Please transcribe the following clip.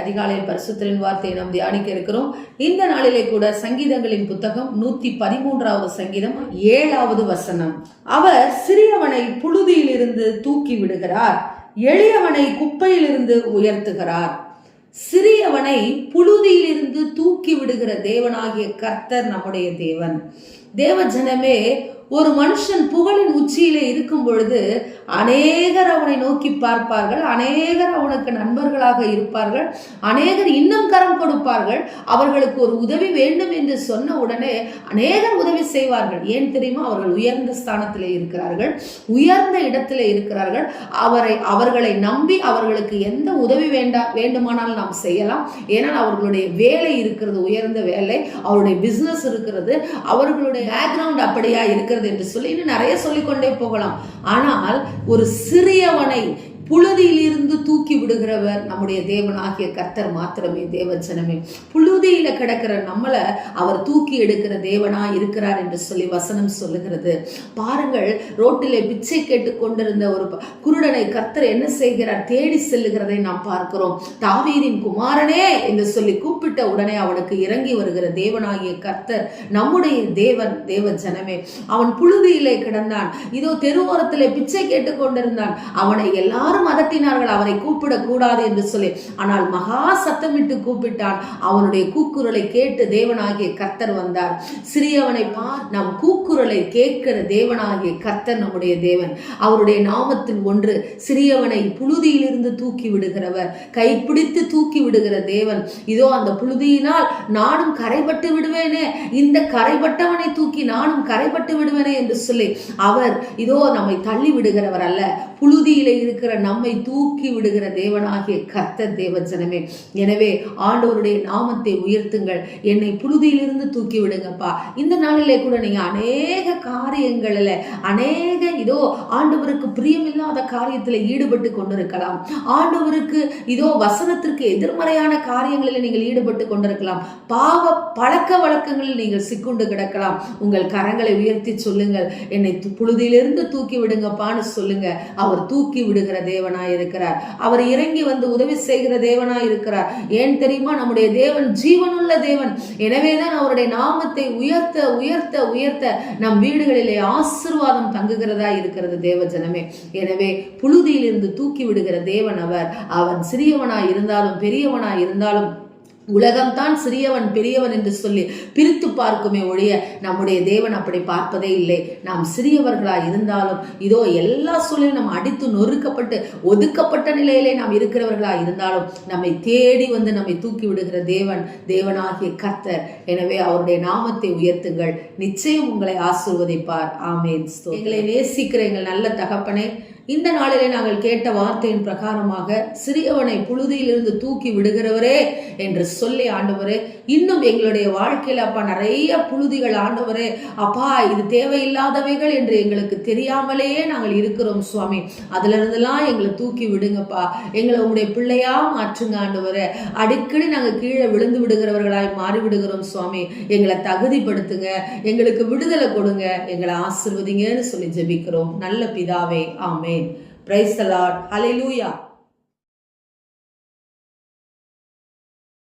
அதிகாலையில் பரிசுத்தரின் வார்த்தையை நாம் தியானிக்க இருக்கிறோம். இந்த நாளிலே கூட சங்கீதங்களின் புத்தகம் நூத்தி பதிமூன்றாவது சங்கீதம் ஏழாவது வசனம். அவர் சிறியவனை புழுதியிலிருந்து தூக்கி விடுகிறார் எளியவனை குப்பையிலிருந்து உயர்த்துகிறார். சிறியவனை புழுதியிலிருந்து தூக்கி விடுகிற தேவனாகிய கர்த்தர் நம்முடைய தேவன். தேவ ஜனமே ஒரு மனுஷன் புகழின் உச்சியிலே இருக்கும் பொழுது அநேகர் அவனை நோக்கி பார்ப்பார்கள் அநேகர் அவனுக்கு நண்பர்களாக இருப்பார்கள் அநேகர் இன்னும் கரம் கொடுப்பார்கள் அவர்களுக்கு ஒரு உதவி வேண்டும் என்று சொன்ன உடனே அநேகர் உதவி செய்வார்கள். ஏன் தெரியுமா? அவர்கள் உயர்ந்த ஸ்தானத்திலே இருக்கிறார்கள் உயர்ந்த இடத்திலே இருக்கிறார்கள். அவரை அவர்களை நம்பி அவர்களுக்கு எந்த உதவி வேண்டா வேண்டுமானாலும் நாம் செய்யலாம். ஏன்னால் அவர்களுடைய வேலை இருக்கிறது உயர்ந்த வேலை. அவருடைய பிஸ்னஸ் இருக்கிறது. அவர்களுடைய பேக்ரவுண்ட் அப்படியா இருக்கிறது. என்று சொல்லி இன்னும் நிறைய சொல்லிக்கொண்டே போகலாம். ஆனால் ஒரு சிறியவனை புழுதியிலிருந்து தூக்கி விடுகிறவர் நம்முடைய தேவனாகிய கர்த்தர் மாத்திரமே தேவச்சனமே புழுதியில கிடக்கிற நம்மளை அவர் தூக்கி எடுக்கிற தேவனா இருக்கிறார் என்று சொல்லி வசனம் சொல்லுகிறது. பாருங்கள் ரோட்டிலே பிச்சை கேட்டு கொண்டிருந்த ஒரு ப- குருடனை கர்த்தர் என்ன செய்கிறார்? தேடி செல்லுகிறதை நாம் பார்க்கிறோம். தாவீரின் குமாரனே என்று சொல்லி கூப்பிட்ட உடனே அவனுக்கு இறங்கி வருகிற தேவனாகிய கர்த்தர் நம்முடைய தேவன் தேவ ஜனமே அவன் புழுதியிலே கிடந்தான். இதோ தெருவோரத்திலே பிச்சை கேட்டு கொண்டிருந்தான். அவனை எல்லாரும் மதத்தினார்கள் அவரை கூப்பிடக்கூடாது என்று சொல்லி ஆனால் மகா சத்தமிட்டு கூப்பிட்டான். அவனுடைய கூக்குரலை கேட்டு தேவனாகிய கர்த்தர் வந்தார். சிறியவனை பா நம் கூக்குரலை கேட்கிற தேவனாகிய கர்த்தர் நம்முடைய தேவன். அவருடைய நாமத்தில் ஒன்று சிறியவனை புழுதியிலிருந்து தூக்கி விடுகிறவர் கைப்பிடித்து தூக்கி விடுகிற தேவன். இதோ அந்த புழுதியினால் நானும் கரைபட்டு விடுவேனே இந்த கரைபட்டவனை தூக்கி நானும் கரைபட்டு விடுவேனே என்று சொல்லி அவர் இதோ நம்மை தள்ளி விடுகிறவர் அல்ல புழுதியில இருக்கிற நம்மை தூக்கி விடுகிற தேவனாகிய கர்த்தர் தேவஜனமே. எனவே ஆண்டவருடைய நாமத்தை உயர்த்துங்கள். என்னை புழுதியிலிருந்து தூக்கி விடுங்கப்பா. இந்த நாளிலே கூட நீங்க அநேக காரியங்களில் அநேக இதோ ஆண்டவருக்கு பிரியமில்லாத காரியத்தில் ஈடுபட்டு கொண்டிருக்கலாம். ஆண்டவருக்கு இதோ வசனத்திற்கு எதிர்மறையான காரியங்களில் நீங்கள் ஈடுபட்டு கொண்டிருக்கலாம். பாவ பழக்க வழக்கங்களில் நீங்கள் சிக்குண்டு கிடக்கலாம். உங்கள் கரங்களை உயர்த்தி சொல்லுங்கள். என்னை புழுதியிலிருந்து தூக்கி விடுங்கப்பான்னு சொல்லுங்க. அவர் தூக்கி விடுகிற தேவனாய் இருக்கிறார் அவர் இறங்கி வந்து உதவி செய்கிற தேவனாய் இருக்கிறார் ஏன் தெரியுமா? நம்முடைய தேவன் ஜீவனுள்ள தேவன். எனவேதான் அவருடைய நாமத்தை உயர்த்த உயர்த்த உயர்த்த நம் வீடுகளிலே ஆசிர்வாதம் தங்குகிறதா இருக்கிறது தேவ ஜனமே. எனவே புழுதியிலிருந்து தூக்கி விடுகிற தேவன் அவர். அவன் சிறியவனாய் இருந்தாலும் பெரியவனாய் இருந்தாலும் உலகம்தான் சிறியவன் பெரியவன் என்று சொல்லி பிரித்து பார்க்குமே ஒழிய நம்முடைய தேவன் அப்படி பார்ப்பதே இல்லை. நாம் சிறியவர்களாக இருந்தாலும் இதோ எல்லா சூழலும் நாம் அடித்து நொறுக்கப்பட்டு ஒதுக்கப்பட்ட நிலையிலே நாம் இருக்கிறவர்களாக இருந்தாலும் நம்மை தேடி வந்து நம்மை தூக்கி விடுகிற தேவன் தேவனாகிய கர்த்தர். எனவே அவருடைய நாமத்தை உயர்த்துங்கள். நிச்சயம் உங்களை ஆசிர்வதிப்பார். ஆமேன். எங்களை நேசிக்கிற எங்கள் நல்ல தகப்பனே இந்த நாளிலே நாங்கள் கேட்ட வார்த்தையின் பிரகாரமாக சிறியவனை புழுதியிலிருந்து தூக்கி விடுகிறவரே என்று சொல்லி ஆண்டவரே இன்னும் எங்களுடைய வாழ்க்கையில் அப்பா நிறைய புழுதிகள் ஆண்டவரே அப்பா இது தேவையில்லாதவைகள் என்று எங்களுக்கு தெரியாமலேயே நாங்கள் இருக்கிறோம் சுவாமி. அதுல இருந்தெல்லாம் எங்களை தூக்கி விடுங்கப்பா. எங்களை உங்களுடைய பிள்ளையா மாற்றுங்க ஆண்டவரே. அடிக்கடி நாங்கள் கீழே விழுந்து விடுகிறவர்களாய் மாறி விடுகிறோம் சுவாமி. எங்களை தகுதிப்படுத்துங்க. எங்களுக்கு விடுதலை கொடுங்க. எங்களை ஆசிர்வதிங்கன்னு சொல்லி ஜெபிக்கிறோம். நல்ல பிதாவே. ஆமே ஆமேன் பிரைஸ் த ஹலை லூயா